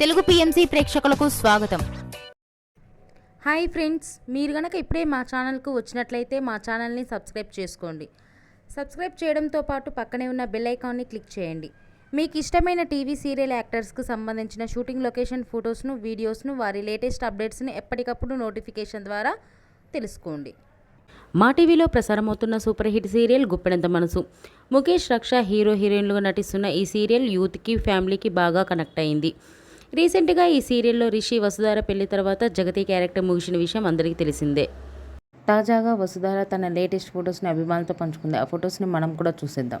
Telugu PMC ప్రేక్షకులకు స్వాగతం. Hi friends మీరు కనుక ఇప్పుడే మా ఛానల్కు వచ్చినట్లయితే మా ఛానల్ని సబ్స్క్రైబ్ చేసుకోండి. సబ్స్క్రైబ్ చేయడంతో పాటు పక్కనే ఉన్న బెల్ ఐకాన్ని క్లిక్ చేయండి. మీకు ఇష్టమైన టీవీ సీరియల్ యాక్టర్స్కు సంబంధించిన షూటింగ్ లొకేషన్ ఫొటోస్ను వీడియోస్ను వారి లేటెస్ట్ అప్డేట్స్ని ఎప్పటికప్పుడు నోటిఫికేషన్ ద్వారా తెలుసుకోండి. మా టీవీలో ప్రసారమవుతున్న super hit serial Guppedantha Manasu. Mukesh Raksha hero హీరోయిన్లుగా నటిస్తున్న ఈ సీరియల్ యూత్కి ఫ్యామిలీకి బాగా కనెక్ట్ అయింది. రీసెంట్గా ఈ సీరియల్లో రిషి వసుధార పెళ్ళి తర్వాత జగతి క్యారెక్టర్ ముగిసిన విషయం అందరికీ తెలిసిందే. తాజాగా వసుధార తన లేటెస్ట్ ఫొటోస్ని అభిమానులతో పంచుకుంది. ఆ ఫొటోస్ని మనం కూడా చూసేద్దాం.